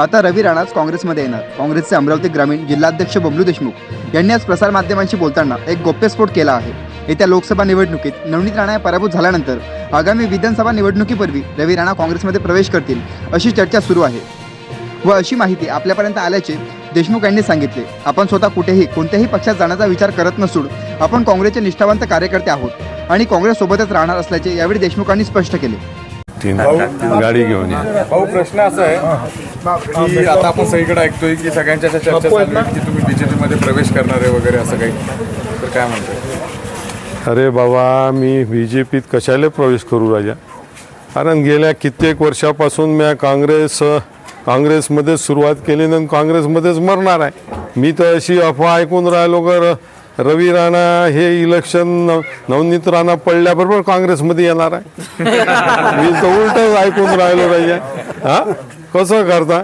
आता रवी राणाच काँग्रेसमध्ये येणार. काँग्रेसचे अमरावती ग्रामीण जिल्हाध्यक्ष बबलू देशमुख यांनी आज प्रसारमाध्यमांशी बोलताना एक गोप्यस्फोट केला आहे. येत्या लोकसभा निवडणुकीत नवनीत राणा पराभूत झाल्यानंतर आगामी विधानसभा निवडणुकीपूर्वी रवी राणा काँग्रेसमध्ये प्रवेश करतील अशी चर्चा सुरू आहे. व अशी माहिती आपल्यापर्यंत आल्याचे देशमुख यांनी सांगितले. आपण स्वतः कुठेही कोणत्याही पक्षात जाण्याचा विचार करत नसून आपण काँग्रेसचे निष्ठावंत कार्यकर्ते आहोत आणि काँग्रेससोबतच राहणार असल्याचे यावेळी देशमुखांनी स्पष्ट केले. तीन गाडी घेऊन या. भाऊ प्रश्न असा आहे की आता आपण सगळीकडे ऐकतोय की सगळ्यांच्या अशा चर्चा चालू आहेत की तुम्ही बीजेपी मध्ये प्रवेश करणार आहे वगैरे असं काही. तर काय म्हणताय? अरे बाबा मी बी जे पीत कशाला प्रवेश करू राजा? कारण गेल्या कित्येक वर्षापासून मी काँग्रेस काँग्रेसमध्ये सुरुवात केली आणि काँग्रेसमध्येच मरणार आहे. मी तर अशी अफवा ऐकून राहिलो का र- रवी राणा हे इलेक्शन नव- नवनीत राणा पडल्याबरोबर काँग्रेसमध्ये येणार आहे. मी तर उलटच ऐकून राहिलो पाहिजे हा? कसं करता?